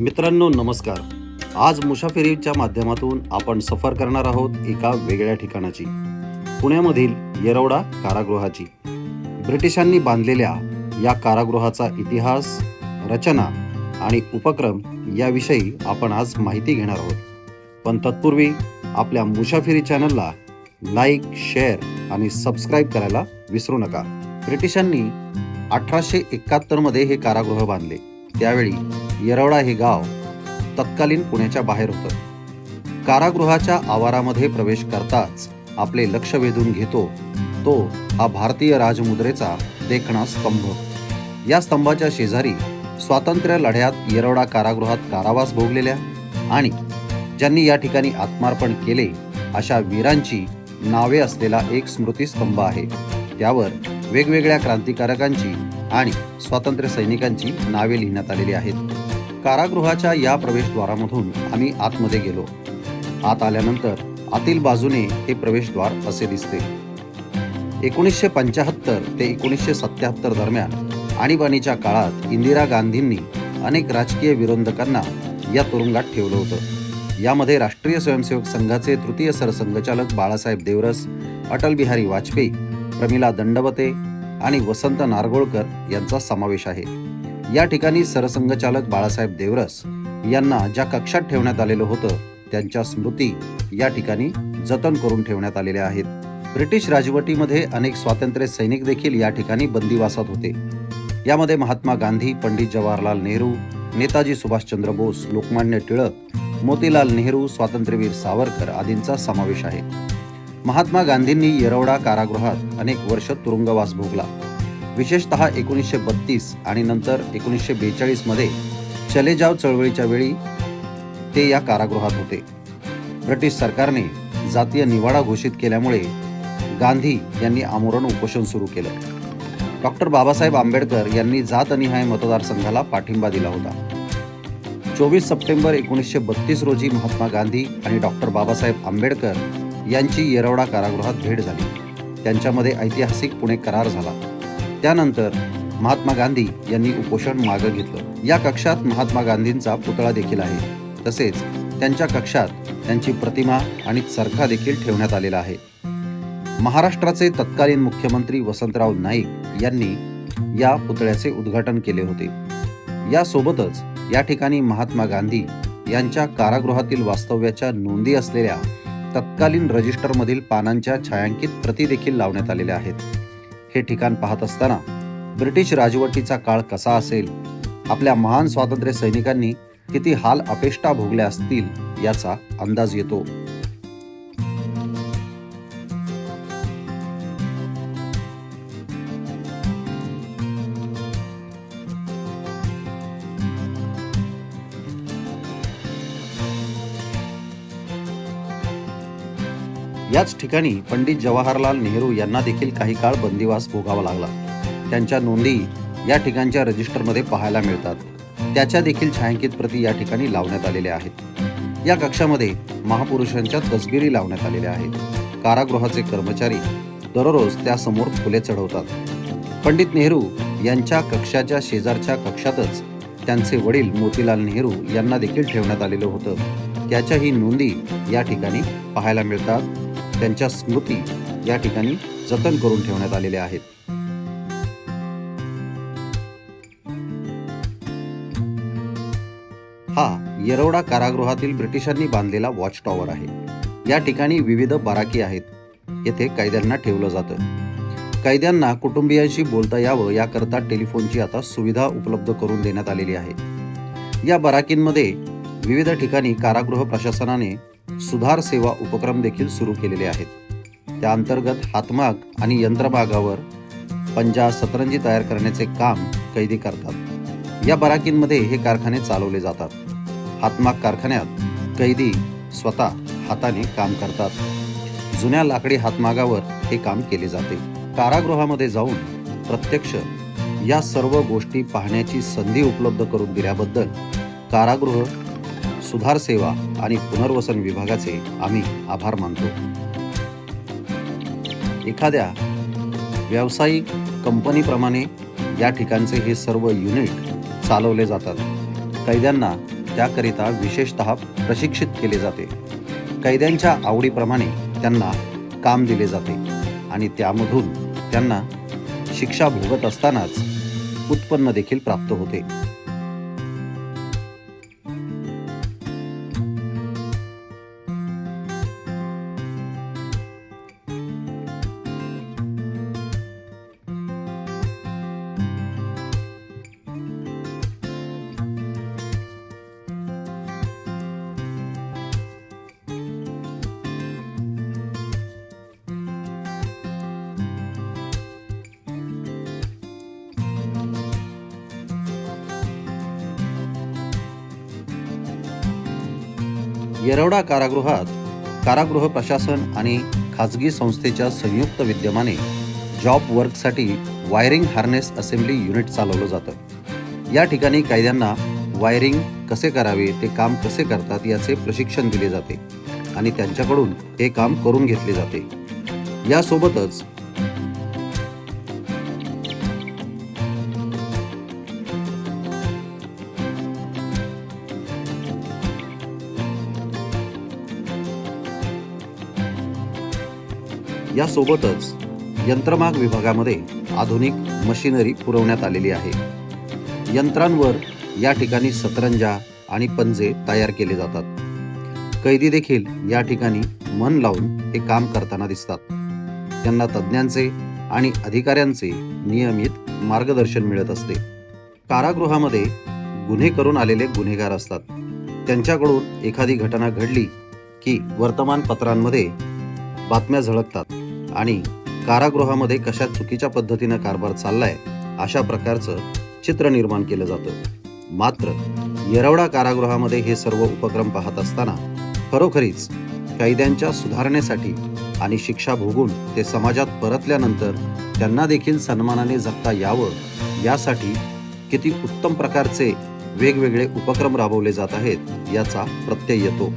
मित्रांनो नमस्कार. आज मुसाफिरीच्या माध्यमातून आपण सफर करणार आहोत एका वेगळ्या ठिकाणाची. पुण्यामधील येरवडा कारागृहाची. ब्रिटिशांनी बांधलेल्या या कारागृहाचा इतिहास रचना आणि उपक्रम याविषयी आपण आज माहिती घेणार आहोत. पण तत्पूर्वी आपल्या मुसाफिरी चॅनलला लाईक शेअर आणि सबस्क्राईब करायला विसरू नका. ब्रिटिशांनी अठराशे एकाहत्तरमध्ये हे कारागृह बांधले. त्यावेळी येरवडा हे गाव तत्कालीन पुण्याच्या बाहेर होतं. कारागृहाच्या आवारामध्ये प्रवेश करताच आपले लक्ष वेधून घेतो तो हा भारतीय राजमुद्रेचा देखणा स्तंभ. या स्तंभाच्या शेजारी स्वातंत्र्य लढ्यात येरवडा कारागृहात कारावास भोगलेल्या आणि ज्यांनी या ठिकाणी आत्मार्पण केले अशा वीरांची नावे असलेला एक स्मृतिस्तंभ आहे. त्यावर वेगवेगळ्या क्रांतिकारकांची आणि स्वातंत्र्य सैनिकांची नावे लिहिण्यात आलेली आहेत. कारागृहाच्या या प्रवेशद्वारामधून आम्ही आतमध्ये गेलो. आत आल्यानंतर आतील बाजूने हे प्रवेशद्वार असे दिसते. एकोणीसशे पंचाहत्तर ते एकोणीसशे सत्याहत्तर दरम्यान आणीबाणीच्या काळात इंदिरा गांधींनी अनेक राजकीय विरोधकांना या तुरुंगात ठेवलं होतं. यामध्ये राष्ट्रीय स्वयंसेवक संघाचे तृतीय सरसंघचालक बाळासाहेब देवरस अटल बिहारी वाजपेयी प्रमिला दंडवते आणि वसंत नारगोळकर यांचा समावेश आहे. या ठिकाणी सरसंघचालक बाळासाहेब देवरस यांना ज्या कक्षात ठेवण्यात आलेलं होतं त्यांच्या स्मृती या ठिकाणी जतन करून ठेवण्यात आलेल्या आहेत. ब्रिटिश राजवटीमध्ये अनेक स्वातंत्र्य सैनिक देखील या ठिकाणी बंदिवासात होते. यामध्ये महात्मा गांधी पंडित जवाहरलाल नेहरू नेताजी सुभाषचंद्र बोस लोकमान्य टिळक मोतीलाल नेहरू स्वातंत्र्यवीर सावरकर आदींचा समावेश आहे. महात्मा गांधींनी येरवडा कारागृहात अनेक वर्ष तुरुंगवास भोगला. विशेषतः एकोणीसशे बत्तीस आणि नंतर एकोणीसशे बेचाळीसमध्ये चले जाव चळवळीच्या वेळी ते या कारागृहात होते. ब्रिटिश सरकारने जातीय निवाडा घोषित केल्यामुळे गांधी यांनी आमरण उपोषण सुरू केलं. डॉक्टर बाबासाहेब आंबेडकर यांनी जात जातनिहाय मतदारसंघाला पाठिंबा दिला होता. चोवीस सप्टेंबर एकोणीसशे बत्तीस रोजी महात्मा गांधी आणि डॉक्टर बाबासाहेब आंबेडकर यांची येरवडा कारागृहात भेट झाली. त्यांच्यामध्ये ऐतिहासिक पुणे करार झाला. त्यानंतर महात्मा गांधी यांनी उपोषण मागं घेतलं. या कक्षात महात्मा गांधींचा पुतळा देखील आहे. तसेच त्यांच्या कक्षात त्यांची प्रतिमा आणि चरखा देखील ठेवण्यात आलेला आहे. महाराष्ट्राचे तत्कालीन मुख्यमंत्री वसंतराव नाईक यांनी या पुतळ्याचे उद्घाटन केले होते. यासोबतच या ठिकाणी महात्मा गांधी यांच्या कारागृहातील वास्तव्याच्या नोंदी असलेल्या तत्कालीन रजिस्टरमधील पानांच्या छायांकित प्रती देखील लावण्यात आलेल्या आहेत. हे ठिकाण पाहत असताना ब्रिटिश राजवटीचा काळ कसा असेल आपल्या महान स्वातंत्र्य सैनिकांनी किती हाल अपेष्टा भोगल्या असतील याचा अंदाज येतो. याच ठिकाणी पंडित जवाहरलाल नेहरू यांना देखील काही काळ बंदिवास भोगावा लागला. त्यांच्या नोंदी या ठिकाणच्या रजिस्टरमध्ये पाहायला मिळतात. त्याच्या देखील छायांकित प्रती या ठिकाणी लावण्यात आलेल्या आहेत. या कक्षामध्ये महापुरुषांच्या तसबिरी लावण्यात आलेल्या आहेत. कारागृहाचे कर्मचारी दररोज त्यासमोर फुले चढवतात. पंडित नेहरू यांच्या कक्षाच्या शेजारच्या कक्षातच त्यांचे वडील मोतीलाल नेहरू यांना देखील ठेवण्यात आलेलं होतं. त्याच्याही नोंदी या ठिकाणी पाहायला मिळतात. त्यांच्या स्मृती या ठिकाणी जतन करून ठेवण्यात आलेल्या आहेत. हा येरवडा कारागृहातील ब्रिटिशांनी बांधलेला वॉच टॉवर आहे. या ठिकाणी विविध बाराकी आहेत. येथे कैद्यांना ठेवलं जातं. कैद्यांना कुटुंबियांशी बोलता यावं याकरता टेलिफोनची आता सुविधा उपलब्ध करून देण्यात आलेली आहे. या बराकींमध्ये विविध ठिकाणी कारागृह प्रशासनाने सुधार सेवा उपक्रम देखील सुरू केलेले आहेत. त्या अंतर्गत हातमाग आणि यंत्रभागावर पंजा सतरंजी तयार करण्याचे काम कैदी करतात. या बराकींमध्ये हे कारखाने चालवले जातात. हातमाग कारखान्यात कैदी स्वतः हाताने काम करतात. जुन्या लाकडी हातमागावर हे काम केले जाते. कारागृहामध्ये जाऊन प्रत्यक्ष या सर्व गोष्टी पाहण्याची संधी उपलब्ध करून दिल्याबद्दल कारागृह सुधार सेवा आणि पुनर्वसन विभागाचे आम्ही आभार मानतो. एखाद्या व्यावसायिक कंपनीप्रमाणे या ठिकाणचे हे सर्व युनिट चालवले जातात. कैद्यांना त्याकरिता विशेषतः प्रशिक्षित केले जाते. कैद्यांच्या आवडीप्रमाणे त्यांना काम दिले जाते आणि त्यामधून त्यांना शिक्षा भोगत असतानाच उत्पन्न देखील प्राप्त होते. येरवडा कारागृहात कारागृह प्रशासन आणि खाजगी संस्थेच्या संयुक्त विद्यमाने जॉब वर्कसाठी वायरिंग हार्नेस असेंब्ली युनिट चालवलं जातं. या ठिकाणी कायद्यांना वायरिंग कसे करावे ते काम कसे करतात याचे प्रशिक्षण दिले जाते आणि त्यांच्याकडून हे काम करून घेतले जाते. यासोबतच यासोबतच यंत्रमाग विभागामध्ये आधुनिक मशिनरी पुरवण्यात आलेली आहे. यंत्रांवर या ठिकाणी सतरंजा आणि पंजे तयार केले जातात. कैदी देखील या ठिकाणी मन लावून हे काम करताना दिसतात. त्यांना तज्ज्ञांचे आणि अधिकाऱ्यांचे नियमित मार्गदर्शन मिळत असते. कारागृहामध्ये गुन्हे करून आलेले गुन्हेगार असतात. त्यांच्याकडून एखादी घटना घडली की वर्तमानपत्रांमध्ये बातम्या झळकतात. आणि कारागृहामध्ये कशा चुकीच्या पद्धतीनं कारभार चाललाय अशा प्रकारचं चित्र निर्माण केलं जातं. मात्र येरवडा कारागृहामध्ये हे सर्व उपक्रम पाहत असताना खरोखरीच कैद्यांच्या सुधारणेसाठी आणि शिक्षा भोगून ते समाजात परतल्यानंतर त्यांना देखील सन्मानाने जगता यावं यासाठी किती उत्तम प्रकारचे वेगवेगळे उपक्रम राबवले जात आहेत याचा प्रत्यय येतो.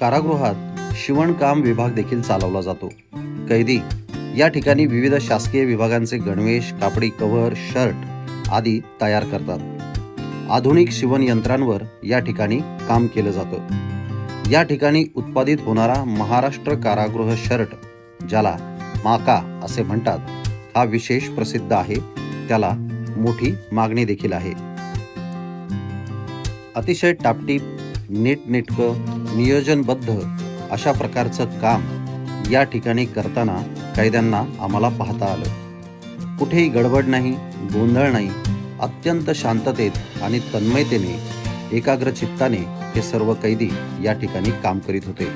कारागृहात शिवणकाम विभाग देखील चालवला जातो. कैदी या ठिकाणी विविध शासकीय विभागांचे गणवेश कापडी कव्हर शर्ट आदी तयार करतात. आधुनिक शिवणयंत्रांवर या ठिकाणी काम केलं जातं. या ठिकाणी उत्पादित होणारा महाराष्ट्र कारागृह शर्ट ज्याला माका असे म्हणतात हा विशेष प्रसिद्ध आहे. त्याला मोठी मागणी देखील आहे. अतिशय टापटीप नीटनेटकं नियोजनबद्ध अशा प्रकारचं काम या ठिकाणी करताना कैद्यांना आम्हाला पाहता आलं. कुठेही गडबड नाही गोंधळ नाही अत्यंत शांततेत आणि तन्मयतेने एकाग्र चित्ताने हे सर्व कैदी या ठिकाणी काम करीत होते.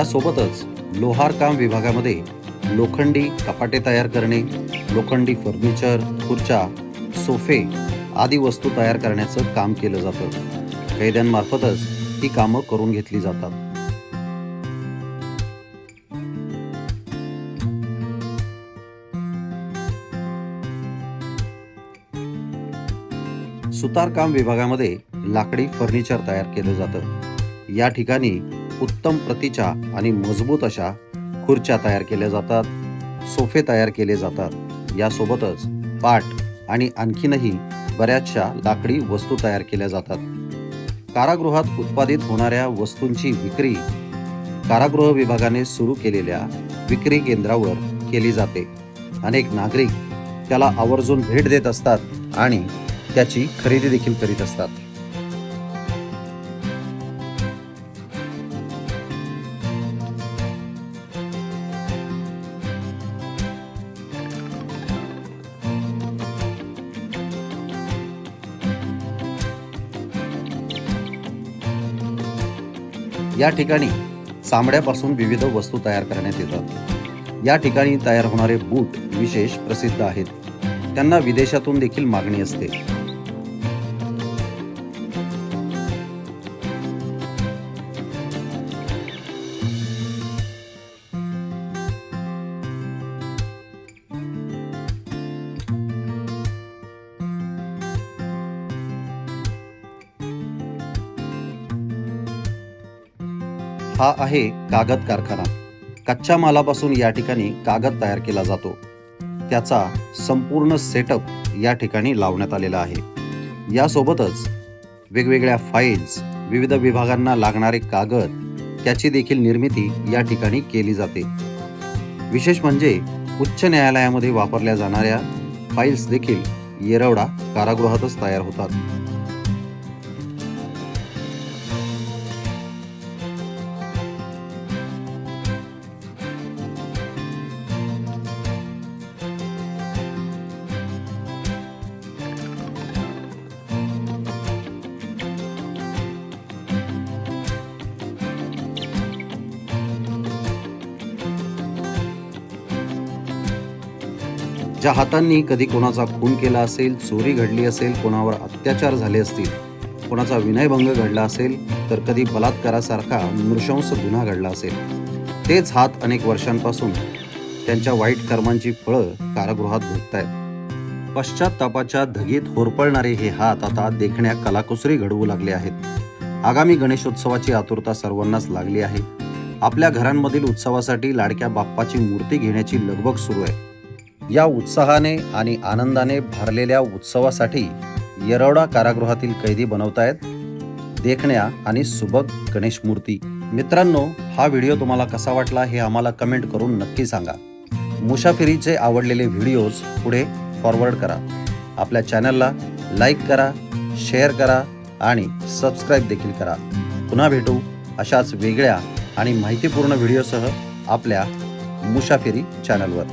यासोबतच लोहारकाम विभागामध्ये लोखंडी कपाटे तयार करणे लोखंडी फर्निचर खुर्च्या सोफे आदी वस्तू तयार करण्याचं काम केलं जातं. कैद्यांमार्फतच ही कामं करून घेतली जातात. सुतारकाम विभागामध्ये लाकडी फर्निचर तयार केलं जातं. या ठिकाणी उत्तम प्रतीच्या आणि मजबूत अशा खुर्च्या तयार केल्या जातात सोफे तयार केले जातात. यासोबतच पाट आणि आणखीनही बऱ्याचशा लाकडी वस्तू तयार केल्या जातात. कारागृहात उत्पादित होणाऱ्या वस्तूंची विक्री कारागृह विभागाने सुरू केलेल्या विक्री केंद्रावर केली जाते. अनेक नागरिक त्याला आवर्जून भेट देत असतात आणि त्याची खरेदी देखील करीत असतात. या ठिकाणी चामड्यापासून विविध वस्तू तयार करण्यात येतात. या ठिकाणी तयार होणारे बूट विशेष प्रसिद्ध आहेत. त्यांना विदेशातून देखील मागणी असते. हा आहे कागद कारखाना. कच्च्या मालापासून या ठिकाणी कागद तयार केला जातो. त्याचा संपूर्ण सेटअप या ठिकाणी लावण्यात आलेला आहे. यासोबतच वेगवेगळ्या फाईल्स विविध विभागांना लागणारे कागद त्याची देखील निर्मिती या ठिकाणी केली जाते. विशेष म्हणजे उच्च न्यायालयामध्ये वापरल्या जाणाऱ्या फाईल्स देखील येरवडा कारागृहातच तयार होतात. ज्या हातांनी कधी कोणाचा खून केला असेल चोरी घडली असेल कोणावर अत्याचार झाले असतील कोणाचा विनयभंग घडला असेल तर कधी बलात्कारासारखा नृशंस गुन्हा घडला असेल. तेच हात अनेक वर्षांपासून त्यांच्या वाईट कर्मांची फळं कारागृहात भोगतायत. पश्चातापाच्या धगीत होरपळणारे हे हात आता देखण्या कलाकुसरी घडवू लागले आहेत. आगामी गणेशोत्सवाची आतुरता सर्वांनाच लागली आहे. आपल्या घरांमधील उत्सवासाठी लाडक्या बाप्पाची मूर्ती घेण्याची लगबग सुरू आहे. या उत्साहाने आणि आनंदाने भरलेल्या उत्सवासाठी येरवडा कारागृहातील कैदी बनवतायत देखण्या आणि सुबक गणेश मूर्ती मित्रांनो हा व्हिडिओ तुम्हाला कसा वाटला हे आम्हाला कमेंट करून नक्की सांगा. मुसाफिरीचे आवडलेले व्हिडिओज पुढे फॉरवर्ड करा. आपल्या चॅनलला लाईक करा शेअर करा आणि सबस्क्राईब देखील करा. पुन्हा भेटू अशाच वेगळ्या आणि माहितीपूर्ण व्हिडिओसह आपल्या मुसाफिरी चॅनलवर.